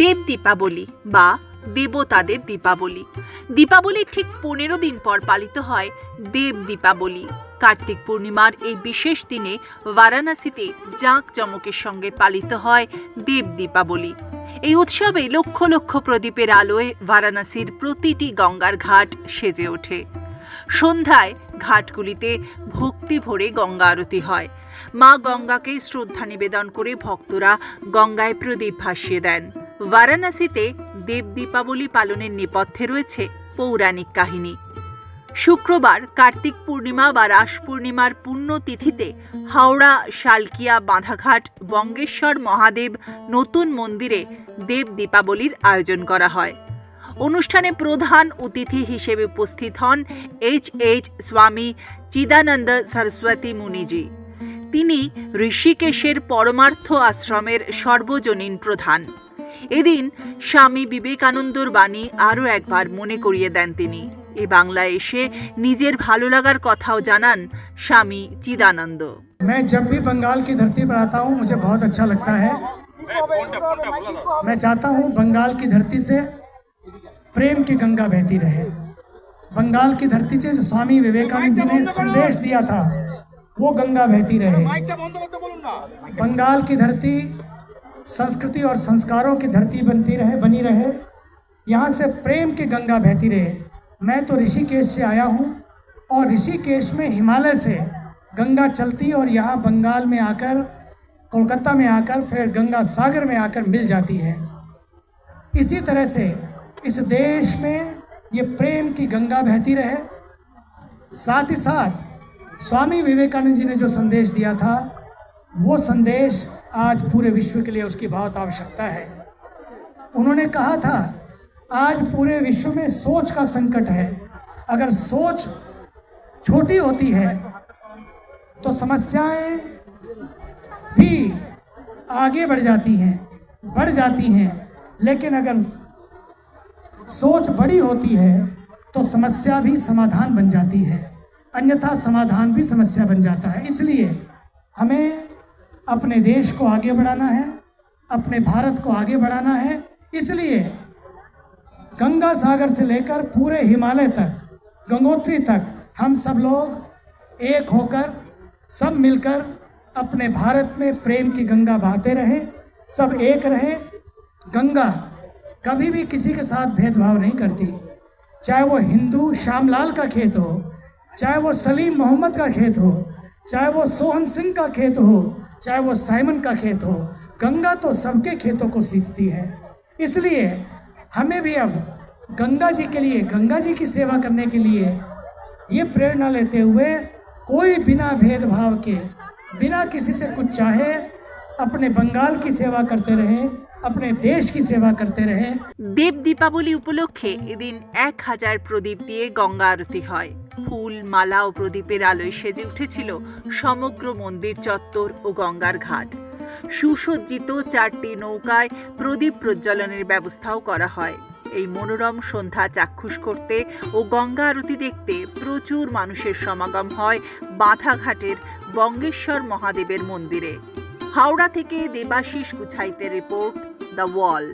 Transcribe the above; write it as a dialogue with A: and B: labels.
A: দেব দীপাবলি বা দেবতাদের দীপাবলি। দীপাবলির ঠিক পনেরো দিন পর পালিত হয় দেব দীপাবলি। কার্তিক পূর্ণিমার এই বিশেষ দিনে বারাণসীতে জাঁক জমকের সঙ্গে পালিত হয় দেব দীপাবলি। এই উৎসবে লক্ষ লক্ষ প্রদীপের আলোয় বারাণসীর প্রতিটি গঙ্গার ঘাট সেজে ওঠে। সন্ধ্যায় ঘাটগুলিতে ভক্তি ভরে গঙ্গা আরতি হয়। মা গঙ্গাকে শ্রদ্ধা নিবেদন করে ভক্তরা গঙ্গায় প্রদীপ ভাসিয়ে দেন। বারাণসীতে দেব দীপাবলি পালনের নেপথ্যে রয়েছে পৌরাণিক কাহিনী। শুক্রবার কার্তিক পূর্ণিমা বা রাস পূর্ণিমার পুণ্যতিথিতে হাওড়া, শালকিয়া, বাঁধাঘাট, বঙ্গেশ্বর মহাদেব নতুন মন্দিরে দেব দীপাবলির আয়োজন করা হয়। অনুষ্ঠানে প্রধান অতিথি হিসেবে উপস্থিত হন এইচ এইচ স্বামী চিদানন্দ সরস্বতী মুনিজি। তিনি ঋষিকেশের পরমার্থ আশ্রমের সর্বজনীন প্রধান। এদিন স্বামী বিবেকানন্দর বাণী আরও একবার মনে করিয়ে দেন তিনি এ বাংলায় এসে নিজের ভালো লাগার কথাও জানান স্বামী চিদানন্দ
B: मैं जब भी बंगाल की धरती पर आता हूँ मुझे बहुत अच्छा लगता है मैं चाहता हूँ बंगाल की धरती से प्रेम की गंगा बहती रहे बंगाल की धरती से जो स्वामी विवेकानंद जी ने संदेश दिया था वो गंगा बहती रहे बंगाल की धरती संस्कृति और संस्कारों की धरती बनती रहे, बनी रहे। यहाँ से प्रेम की गंगा बहती रहे। मैं तो ऋषिकेश से आया हूँ और ऋषिकेश में हिमालय से गंगा चलती और यहाँ बंगाल में आकर, कोलकाता में आकर, फिर गंगा सागर में आकर मिल जाती है। इसी तरह से इस देश में ये प्रेम की गंगा बहती रहे। साथ ही साथ स्वामी विवेकानंद जी ने जो संदेश दिया था, वो संदेश आज पूरे विश्व के लिए उसकी बहुत आवश्यकता है। उन्होंने कहा था, आज पूरे विश्व में सोच का संकट है। अगर सोच छोटी होती है तो समस्याएँ भी आगे बढ़ जाती हैं, बढ़ जाती हैं। लेकिन अगर सोच बड़ी होती है तो समस्या भी समाधान बन जाती है। अन्यथा समाधान भी समस्या बन जाता है। इसलिए हमें अपने देश को आगे बढ़ाना है, अपने भारत को आगे बढ़ाना है। इसलिए गंगा सागर से लेकर पूरे हिमालय तक, गंगोत्री तक हम सब लोग एक होकर, सब मिलकर अपने भारत में प्रेम की गंगा बहाते रहें, सब एक रहें। गंगा कभी भी किसी के साथ भेदभाव नहीं करती। चाहे वो हिंदू श्यामलाल का खेत हो, चाहे वो सलीम मोहम्मद का खेत हो, चाहे वो सोहन सिंह का खेत हो चाहे वो साइमन का खेत हो गंगा तो सबके खेतों को सींचती है इसलिए हमें भी अब गंगा जी के लिए गंगा जी की सेवा करने के लिए ये प्रेरणा लेते हुए कोई बिना भेदभाव के बिना किसी से कुछ चाहे अपने बंगाल की सेवा करते रहें अपने देश की सेवा करते रहें
A: দেব দীপাবলি উপলক্ষে এদিন এক হাজার প্রদীপ দিয়ে গঙ্গা আরতি হয় ফুল, মালা ও প্রদীপের আলোয় সেজে উঠেছিল সমগ্র মন্দির চত্বর ও গঙ্গার ঘাট। সুসজ্জিত চারটি নৌকায় প্রদীপ প্রজ্বলনের ব্যবস্থাও করা হয়। এই মনোরম সন্ধ্যা চাক্ষুষ করতে ও গঙ্গা আরতি দেখতে প্রচুর মানুষের সমাগম হয় বাঁধাঘাটের বঙ্গেশ্বর মহাদেবের মন্দিরে। হাওড়া থেকে Debashis Guchhait report, the Wall.